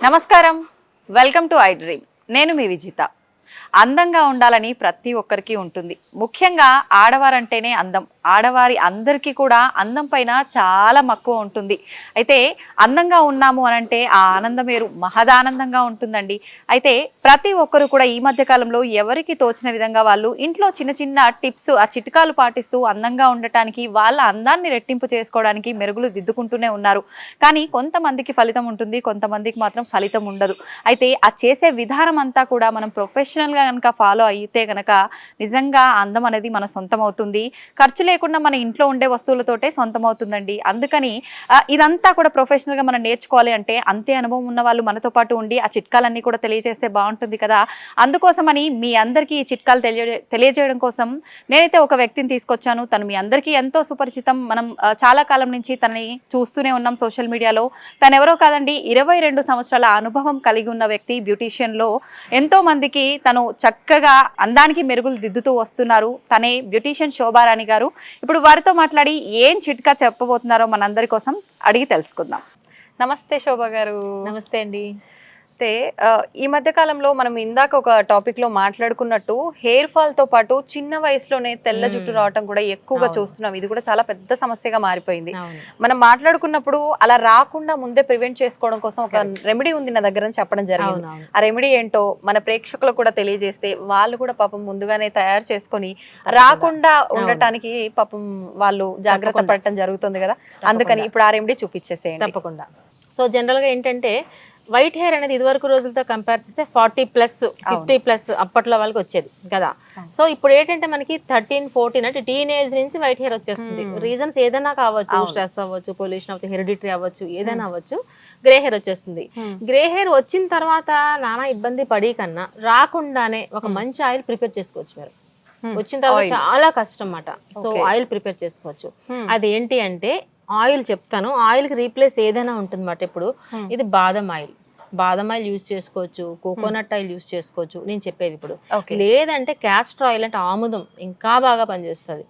నమస్కారం. Welcome to I dream నేను మీ విజిత. అందంగా ఉండాలని ప్రతి ఒక్కరికి ఉంటుంది. ముఖ్యంగా ఆడవారంటేనే అందం. ఆడవారి అందరికీ కూడా అందం పైన చాలా మక్కువ ఉంటుంది. అయితే అందంగా ఉన్నాము అనంటే ఆ ఆనందం వేరు మహదానందంగా ఉంటుందండి. అయితే ప్రతి ఒక్కరు కూడా ఈ మధ్య కాలంలో ఎవరికి తోచిన విధంగా వాళ్ళు ఇంట్లో చిన్న చిన్న టిప్స్ ఆ చిట్కాలు పాటిస్తూ అందంగా ఉండటానికి వాళ్ళ అందాన్ని రెట్టింపు చేసుకోవడానికి మెరుగులు దిద్దుకుంటూనే ఉన్నారు. కానీ కొంతమందికి ఫలితం ఉంటుంది కొంతమందికి మాత్రం ఫలితం ఉండదు. అయితే ఆ చేసే విధానం అంతా కూడా మనం ప్రొఫెషనల్గా కనుక ఫాలో అయితే కనుక నిజంగా అందం అనేది మన సొంతం అవుతుంది. ఖర్చు లేకుండా మన ఇంట్లో ఉండే వస్తువులతోటే సొంతం అవుతుందండి అందుకని ఇదంతా కూడా ప్రొఫెషనల్గా మనం నేర్చుకోవాలి అంటే అంతే అనుభవం ఉన్న వాళ్ళు మనతో పాటు ఉండి ఆ చిట్కాలన్నీ కూడా తెలియజేస్తే బాగుంటుంది కదా. అందుకోసమని మీ అందరికీ ఈ చిట్కాలు తెలియ తెలియజేయడం కోసం నేనైతే ఒక వ్యక్తిని తీసుకొచ్చాను. తను మీ అందరికీ ఎంతో సుపరిచితం. మనం చాలా కాలం నుంచి తనని చూస్తూనే ఉన్నాం సోషల్ మీడియాలో. తను ఎవరో కాదండి ఇరవై రెండు సంవత్సరాల అనుభవం కలిగి ఉన్న వ్యక్తి బ్యూటీషియన్లో ఎంతో మందికి తను చక్కగా అందానికి మెరుగులు దిద్దుతూ వస్తున్నారు. తనే బ్యూటీషియన్ శోభారాణి గారు. ఇప్పుడు వారితో మాట్లాడి ఏం చిట్కా చెప్పబోతున్నారో మనందరి కోసం అడిగి తెలుసుకుందాం. నమస్తే శోభ గారు. నమస్తే అండి. అయితే ఆ, ఈ మధ్య కాలంలో మనం ఇందాక ఒక టాపిక్లో మాట్లాడుకున్నట్టు హెయిర్ ఫాల్తో పాటు చిన్న వయసులోనే తెల్ల జుట్టు. రావటం కూడా ఎక్కువగా. చూస్తున్నాం ఇది కూడా చాలా పెద్ద సమస్యగా మారిపోయింది మనం మాట్లాడుకున్నప్పుడు అలా రాకుండా ముందే ప్రివెంట్ చేసుకోవడం కోసం ఒక. రెమెడీ ఉంది నా దగ్గర చెప్పడం జరిగింది ఆ రెమెడీ ఏంటో మన ప్రేక్షకులకు కూడా తెలియజేస్తే వాళ్ళు కూడా పాపం ముందుగానే తయారు చేసుకొని రాకుండా ఉండటానికి పాపం వాళ్ళు జాగ్రత్త. పడటం జరుగుతుంది కదా అందుకని. ఇప్పుడు ఆ రెమెడీ చూపించేసేయండి తప్పకుండా సో జనరల్గా ఏంటంటే వైట్ హెయిర్ అనేది ఇదివరకు రోజులతో కంపేర్ చేస్తే ఫార్టీ ప్లస్ ఫిఫ్టీ ప్లస్ అప్పట్లో వాళ్ళకి వచ్చేది కదా. సో ఇప్పుడు ఏంటంటే మనకి థర్టీన్ ఫోర్టీన్ అంటే టీన్ ఏజ్ నుంచి వైట్ హెయిర్ వచ్చేస్తుంది. రీజన్స్ ఏదైనా కావచ్చు. స్ట్రెస్ అవ్వచ్చు పొల్యూషన్ అవ్వచ్చు హెరిడిటరీ అవ్వచ్చు ఏదైనా అవ్వచ్చు గ్రే హెయిర్ వచ్చేస్తుంది. గ్రే హెయిర్ వచ్చిన తర్వాత నానా ఇబ్బంది పడి కన్నా రాకుండానే ఒక మంచి ఆయిల్ ప్రిపేర్ చేసుకోవచ్చు మీరు. వచ్చిన తర్వాత. చాలా కష్టం అన్నమాట సో. ఆయిల్ ప్రిపేర్ చేసుకోవచ్చు. అది ఏంటి అంటే ఆయిల్ చెప్తాను. ఆయిల్కి రీప్లేస్ ఏదైనా ఉంటుంది మాట ఇప్పుడు. ఇది బాదం ఆయిల్. బాదం ఆయిల్ యూజ్ చేసుకోవచ్చు కోకోనట్ ఆయిల్ యూజ్ చేసుకోవచ్చు. నేను చెప్పేది ఇప్పుడు. లేదంటే క్యాస్టర్ ఆయిల్ అంటే ఆముదం. ఇంకా బాగా పనిచేస్తుంది.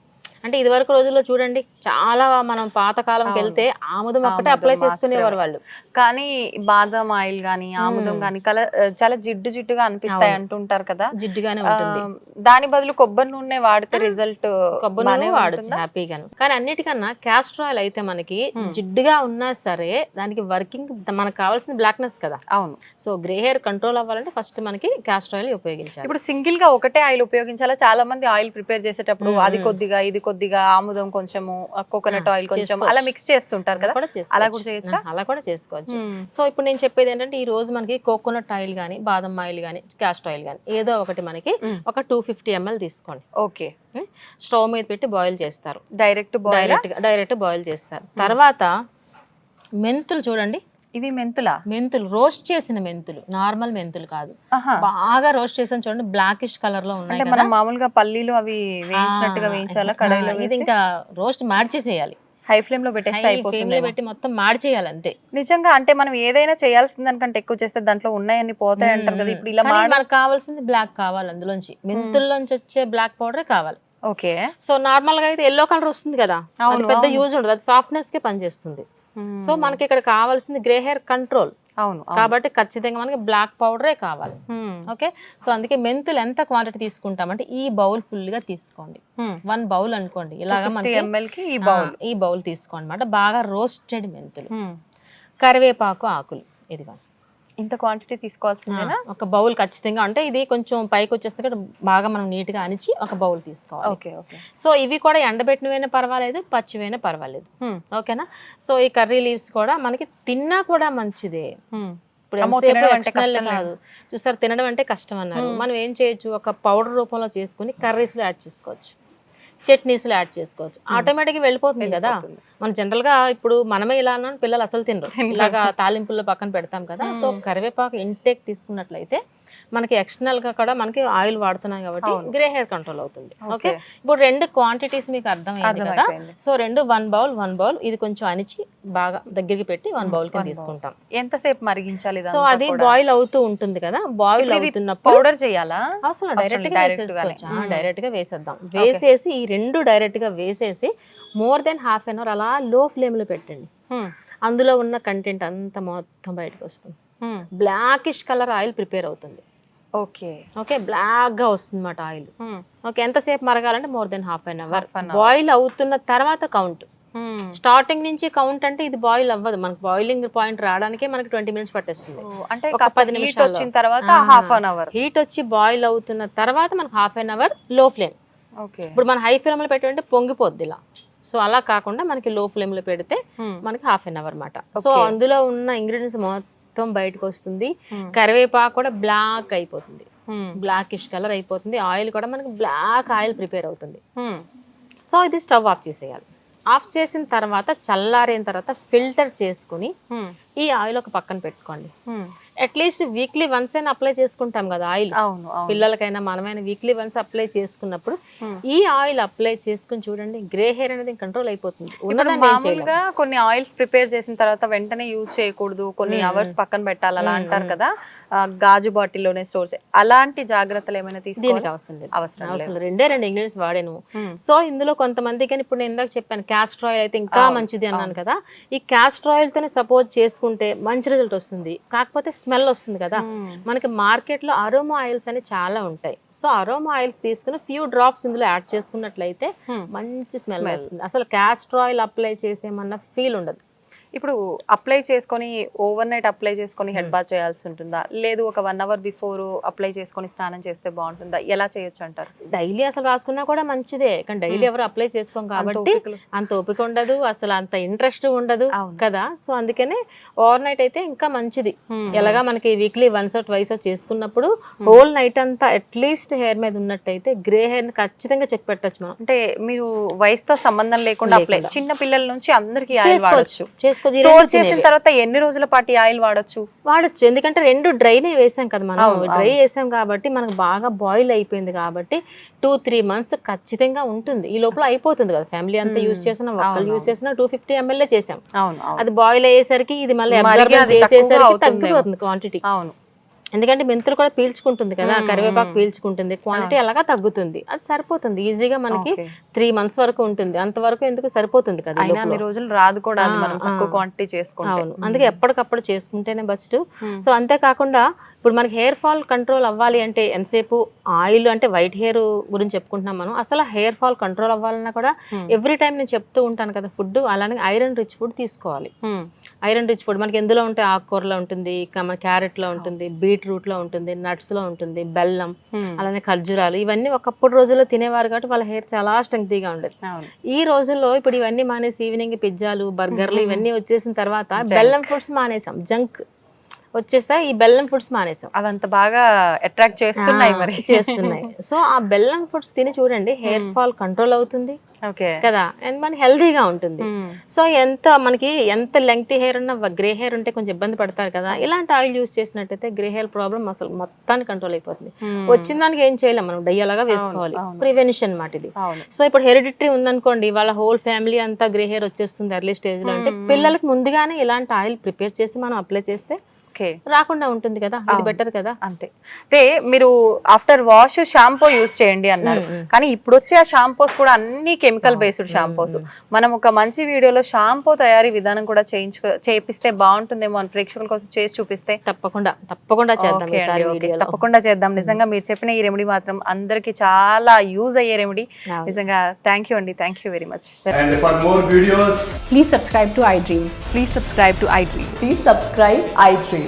అంటే ఇదివరకు రోజుల్లో చూడండి చాలా మనం పాతకాలంకి. వెళ్తే ఆముదం ఒక్కటే అప్లై చేసుకునేవారు. వాళ్ళు కానీ బాదం ఆయిల్ గానీ ఆముదం. గానీ కల చాలా జిడ్డు జిడ్డుగా అనిపిస్తాయి. అంటుంటారు కదా జిడ్డుగానే ఉంటుంది దాని బదులు కొబ్బరి నూనె వాడితే రిజల్ట్ కొబ్బరి నూనె వాడచ్చు హ్యాపీగాను కానీ అన్నిటికన్నా క్యాస్టర్ ఆయిల్ అయితే మనకి. జిడ్డుగా ఉన్నా సరే దానికి వర్కింగ్ మనకు కావాల్సిన బ్లాక్నెస్ కదా అవును సో గ్రే హెయిర్ కంట్రోల్ అవ్వాలంటే ఫస్ట్ మనకి క్యాస్టర్ ఆయిల్ ఉపయోగించాలి ఇప్పుడు సింగిల్గా ఒకటే ఆయిల్ ఉపయోగించాలా చాలా మంది ఆయిల్ ప్రిపేర్ చేసేటప్పుడు. అది కొద్దిగా ఇది కొద్దిగా ఆముదం కొంచెము కోకోనట్ ఆయిల్ కొంచెం. అలా మిక్స్ చేస్తుంటారు కదా? అలా కూడా చేయొచ్చా? అలా కూడా చేసుకోవచ్చు. సో ఇప్పుడు నేను చెప్పేది ఏంటంటే ఈ రోజు మనకి కోకోనట్ ఆయిల్ కానీ బాదం ఆయిల్ కానీ క్యాస్టర్ ఆయిల్ కానీ ఏదో ఒకటి మనకి. ఒక టూ ఫిఫ్టీ ఎంఎల్ తీసుకోండి. ఓకే. స్టవ్ మీద పెట్టి బాయిల్ చేస్తారు. డైరెక్ట్ డైరెక్ట్ డైరెక్ట్ బాయిల్ చేస్తారు. తర్వాత మెంతులు చూడండి. ఇవి మెంతులా? మెంతులు రోస్ట్ చేసిన మెంతులు నార్మల్ మెంతులు కాదు. బాగా రోస్ట్ చేసిన చూడండి బ్లాకిష్ కలర్లో ఉన్నాయి మనం మామూలుగా పల్లీలు అవి వేయించినట్టుగా వేయించాలా కడాయిలో ఇది ఇంకా రోస్ట్ మాడ్ చేసేయాలి హై ఫ్లేమ్లో పెట్టేస్తే హై ఫ్లేమ్లో పెట్టి మొత్తం మాడ్ చేయాలి అంతే. నిజంగా అంటే మనం ఏదైనా చేయాల్సిన దానికంటే ఎక్కువ చేస్తే దాంట్లో ఉన్నాయన్ని పోతాయి అంటారు కదా ఇప్పుడు ఇలా మనకు కావాల్సింది బ్లాక్ కావాలి అందులోంచి. మెంతుల్లోంచి వచ్చే బ్లాక్ పౌడరే కావాలి. ఓకే. సో నార్మల్గా అయితే ఎల్లో కలర్ వస్తుంది కదా. పెద్ద. యూజ్ ఉండదు అది సాఫ్ట్నెస్కి పనిచేస్తుంది. సో మనకి ఇక్కడ కావాల్సింది గ్రే హెయిర్ కంట్రోల్. అవును. కాబట్టి ఖచ్చితంగా మనకి బ్లాక్ పౌడరే కావాలి. మ్మ్. ఓకే? సో అందుకే మెంతులు ఎంత క్వాంటిటీ తీసుకుంటామంటే ఈ బౌల్ ఫుల్గా తీసుకోండి. మ్మ్. వన్ బౌల్ అనుకోండి. ఇలాగ 50 మనకి ఈ బౌల్. ఈ బౌల్ తీసుకోండి. అనమాట బాగా రోస్టెడ్ మెంతులు. కరివేపాకు ఆకులు. ఇదిగో. ఇంత క్వాంటిటీ తీసుకోవాల్సిందేనా? ఒక బౌల్ ఖచ్చితంగా. అంటే ఇది కొంచెం పైకి వచ్చేస్తుంది బాగా మనం నీట్గా అనిచి ఒక బౌల్ తీసుకోవాలి. Okay okay. సో ఇవి కూడా ఎండబెట్టినవైనా పర్వాలేదు పచ్చివైనా పర్వాలేదు. మ్మ్. ఓకేనా? సో ఈ కర్రీ లీవ్స్ కూడా మనకి తిన్నా కూడా మంచిదే. మ్మ్. ఇప్పుడు కాదు చూసారు తినడం అంటే కష్టం అన్నారు. మనం ఏం చేయొచ్చు? ఒక పౌడర్ రూపంలో చేసుకుని కర్రీస్లో యాడ్ చేసుకోవచ్చు. చట్నీస్లో యాడ్ చేసుకోవచ్చు. ఆటోమేటిక్గా వెళ్ళిపోతుంది కదా. మనం జనరల్గా ఇప్పుడు మనమే ఇలా అన్నాం పిల్లలు అసలు తినరు. ఇలాగా తాలింపుల్లో పక్కన పెడతాం కదా. సో కరివేపాకు ఇంటేక్ తీసుకున్నట్లయితే మనకి ఎక్స్టర్నల్గా కూడా మనకి ఆయిల్ వాడుతున్నాం కాబట్టి గ్రే హెయిర్ కంట్రోల్ అవుతుంది. ఓకే. ఇప్పుడు రెండు క్వాంటిటీస్ మీకు అర్థమైంది కదా. సో రెండు వన్ బౌల్ వన్ బౌల్ ఇది కొంచెం అణిచి బాగా దగ్గరికి పెట్టి వన్ బౌల్ కింద తీసుకుంటాం. ఎంతసేపు మరిగించాలి సో అది బాయిల్ అవుతూ ఉంటుంది కదా? బాయిల్ అవుతున్నప్పుడు పౌడర్ చేయాలా? అసలు డైరెక్ట్గా. వేసేసుకోవచ్చు? డైరెక్ట్గా వేసేద్దాం. వేసేసి ఈ రెండు డైరెక్ట్గా వేసేసి more than half an hour అలా లో ఫ్లేమ్లో పెట్టండి. అందులో ఉన్న కంటెంట్ అంతా మొత్తం బయటకు వస్తుంది. బ్లాకిష్ కలర్ ఆయిల్ ప్రిపేర్ అవుతుంది. ఓకే. ఓకే బ్లాక్గా వస్తుంది అన్నమాట ఆయిల్ ఓకే ఎంతసేపు మరగాలంటే more than half an hour. Boil అవుతున్న తర్వాత కౌంట్. స్టార్టింగ్ నుంచి కౌంట్ అంటే ఇది బాయిల్ అవ్వదు. మనకి బాయిలింగ్ పాయింట్ రావడానికే మనకి ట్వంటీ మినిట్స్ పట్టేస్తుంది. అంటే ఒక పది నిమిషాల్లో. వచ్చిన తర్వాత హాఫ్ అన్ అవర్. హీట్ వచ్చి బాయిల్ అవుతున్న తర్వాత మనకి హాఫ్ అన్ అవర్లో ఫ్లేమ్. ఓకే. ఇప్పుడు మన హై ఫ్లేమ్లో పెట్టుకుంటే పొంగిపోద్ది ఇలా. సో అలా కాకుండా మనకి లో ఫ్లేమ్లో పెడితే మనకి హాఫ్ అన్ అవర్ అన్నమాట. సో అందులో ఉన్న ఇంగ్రీడియంట్స్ మొత్తం బయటకు వస్తుంది కరివేపాకు కూడా బ్లాక్ అయిపోతుంది. బ్లాకిష్ కలర్ అయిపోతుంది. ఆయిల్ కూడా మనకి బ్లాక్ ఆయిల్ ప్రిపేర్ అవుతుంది. సో ఇది స్టవ్ ఆఫ్ చేసేయాలి. ఆఫ్ చేసిన తర్వాత చల్లారిన తర్వాత ఫిల్టర్ చేసుకుని ఈ ఆయిల్ ఒక పక్కన పెట్టుకోండి. అట్లీస్ట్ వీక్లీ వన్స్ అయినా అప్లై చేసుకుంటాం కదా ఆయిల్. అవును పిల్లలకైనా మనమైనా వీక్లీ వన్స్ అప్లై చేసుకున్నప్పుడు ఈ ఆయిల్ అప్లై చేసుకుని చూడండి గ్రే హెయిర్ అనేది కంట్రోల్ అయిపోతుంది. మామూలుగా కొన్ని ఆయిల్స్ ప్రిపేర్ చేసిన తర్వాత వెంటనే యూజ్ చేయకూడదు కొన్ని అవర్స్ పక్కన పెట్టాలి అలా అంటారు కదా. గాజు బాటిల్లోనే స్టోర్ అలాంటి జాగ్రత్తలు ఏమైనా తీసుకోవాలి? అవసరం లేదు. అవసరం అవసరం. రెండే రెండు ఇంగ్రీడియంట్స్ వాడాను. సో ఇందులో కొంతమంది కానీ ఇప్పుడు నేను ఇందాక చెప్పాను క్యాస్టర్ ఆయిల్ అయితే ఇంకా మంచిది అన్నాను కదా. ఈ క్యాస్టర్ ఆయిల్ తోనే సపోజ్ చేసుకుంటే మంచి రిజల్ట్ వస్తుంది. కాకపోతే స్మెల్ వస్తుంది కదా. మనకి మార్కెట్లో అరోమా ఆయిల్స్ అని చాలా ఉంటాయి. సో అరోమా ఆయిల్స్ తీసుకుని ఫ్యూ డ్రాప్స్ ఇందులో యాడ్ చేసుకున్నట్లయితే మంచి స్మెల్. వస్తుంది. అసలు క్యాస్టర్ ఆయిల్ అప్లై చేసేమన్న ఫీల్ ఉండదు. ఇప్పుడు అప్లై చేసుకొని ఓవర్ నైట్ అప్లై చేసుకొని హెడ్ బాత్ చేయాల్సి ఉంటుందా? లేదు ఒక వన్ అవర్ బిఫోర్ అప్లై చేసుకొని స్నానం చేస్తే బాగుంటుందా? ఎలా చేయొచ్చు అంటారు? డైలీ అసలు రాసుకున్నా కూడా మంచిదే. కానీ డైలీ ఎవరు అప్లై చేసుకోం కాబట్టి. అంత ఓపిక ఉండదు. అసలు అంత ఇంట్రెస్ట్ ఉండదు. కదా. సో అందుకనే ఓవర్ నైట్ అయితే ఇంకా మంచిది. ఎలాగా మనకి వీక్లీ వన్స్ ట్వైస్ చేసుకున్నప్పుడు హోల్ నైట్ అంతా అట్లీస్ట్ హెయిర్ మీద ఉన్నట్టయితే గ్రే హెయిర్ ఖచ్చితంగా చెక్ పెట్టచ్చు మనం. అంటే మీరు వయసుతో సంబంధం లేకుండా అప్లై చిన్న పిల్లల నుంచి అందరికి చేసుకోవచ్చు. చేసుకోవచ్చు స్టోర్ చేసిన. తర్వాత ఎన్ని రోజుల పాటు ఆయిల్ వాడచ్చు? వాడచ్చు. ఎందుకంటే రెండు డ్రైనే వేసాం కదా మనం. డ్రై వేసాం కాబట్టి మనకు బాగా బాయిల్ అయిపోయింది కాబట్టి టూ త్రీ మంత్స్ ఖచ్చితంగా ఉంటుంది. ఈ లోపల అయిపోతుంది కదా. ఫ్యామిలీ అంతా యూస్ చేసిన ఒక్కళ్ళు యూస్ చేసిన టూ ఫిఫ్టీ ఎంఎల్ఏ చేసాం. అది బాయిల్ అయ్యేసరికి ఇది మళ్ళీ చేసేసరికి. తగ్గిపోతుంది క్వాంటిటీ అవును. ఎందుకంటే మెంతులు కూడా పీల్చుకుంటుంది కదా కరివేపాకు పీల్చుకుంటుంది. క్వాంటిటీ అలాగా తగ్గుతుంది. అది సరిపోతుంది. ఈజీగా మనకి. త్రీ మంత్స్ వరకు ఉంటుంది. అంతవరకు ఎందుకు సరిపోతుంది కదా. అన్ని రోజులు రాదు కూడా మనం తక్కువ. క్వాంటిటీ చేసుకుంటే. అందుకే ఎప్పటికప్పుడు చేసుకుంటేనే బెస్ట్ సో అంతేకాకుండా ఇప్పుడు మనకి హెయిర్ ఫాల్ కంట్రోల్ అవ్వాలి అంటే ఎంతసేపు? ఆయిల్ అంటే వైట్ హెయిర్ గురించి చెప్పుకుంటున్నాం మనం. అసలు హెయిర్ ఫాల్ కంట్రోల్ అవ్వాలన్నా కూడా ఎవ్రీ టైం నేను చెప్తూ ఉంటాను కదా ఫుడ్ అలానే ఐరన్ రిచ్ ఫుడ్ తీసుకోవాలి. ఐరన్ రిచ్ ఫుడ్ మనకి ఎందులో ఉంటే ఆకుకూరలో ఉంటుంది ఇక మన క్యారెట్లో ఉంటుంది బీట్రూట్లో ఉంటుంది నట్స్లో ఉంటుంది బెల్లం. అలానే ఖర్జూరాలు ఇవన్నీ ఒకప్పుడు రోజుల్లో తినేవారు కాబట్టి వాళ్ళ హెయిర్ చాలా స్ట్రెంగ్తీగా ఉండేది. ఈ రోజుల్లో ఇప్పుడు ఇవన్నీ మానేసి ఈవినింగ్ పిజ్జాలు బర్గర్లు ఇవన్నీ వచ్చేసిన తర్వాత బెల్లం ఫుడ్స్ మానేసాం. జంక్ వచ్చేస్తా ఈ బెల్లం ఫుడ్స్ మానేసాం. అవంత బాగా అట్రాక్ట్ చేస్తున్నాయి మరి. చేస్తున్నాయి. సో ఆ బెల్లం ఫుడ్స్ తిని చూడండి హెయిర్ ఫాల్ కంట్రోల్ అవుతుంది. ఓకే. కదా? అండ్ మనకి హెల్దీగా ఉంటుంది. సో ఎంత మనకి ఎంత లెంగ్త్ హెయిర్ ఉన్న గ్రే హెయిర్ ఉంటే కొంచెం ఇబ్బంది పడతారు కదా? ఇలాంటి ఆయిల్ యూస్ చేసినట్టయితే గ్రే హెయిర్ ప్రాబ్లం అసలు మొత్తానికి కంట్రోల్ అయిపోతుంది. వచ్చిన దానికి ఏం చేయలేం మనం డయ్యలాగా వేసుకోవాలి. ప్రివెన్షన్ అన్నమాట ఇది. సో ఇప్పుడు హెరిడిటరీ ఉందనుకోండి వాళ్ళ హోల్ ఫ్యామిలీ అంతా గ్రే హెయిర్ వచ్చేస్తుంది ఎర్లీ స్టేజ్లో అంటే పిల్లలకి ముందుగానే ఇలాంటి ఆయిల్ ప్రిపేర్ చేసి మనం అప్లై చేస్తే ఓకే. రాకుండా ఉంటుంది కదా ఇది బెటర్ కదా? అంతే. అంటే మీరు ఆఫ్టర్ వాష్ షాంపూ యూజ్ చేయండి అన్నారు. కానీ ఇప్పుడు వచ్చే ఆ షాంపూస్ కూడా అన్ని కెమికల్ బేస్డ్ షాంపూస్. మనం ఒక మంచి వీడియోలో షాంపూ తయారీ విధానం కూడా చేయించు చేపిస్తే బాగుంటుందేమో అని ప్రేక్షకుల కోసం చేసి చూపిస్తే. తప్పకుండా తప్పకుండా చేద్దాం తప్పకుండా చేద్దాం. నిజంగా మీరు చెప్పిన ఈ రెమెడీ మాత్రం అందరికి చాలా యూజ్ అయ్యే రెమెడీ. నిజంగా థ్యాంక్ యూ అండి. Thank you very much videos, Please subscribe to iDream. Please subscribe to iDream Please subscribe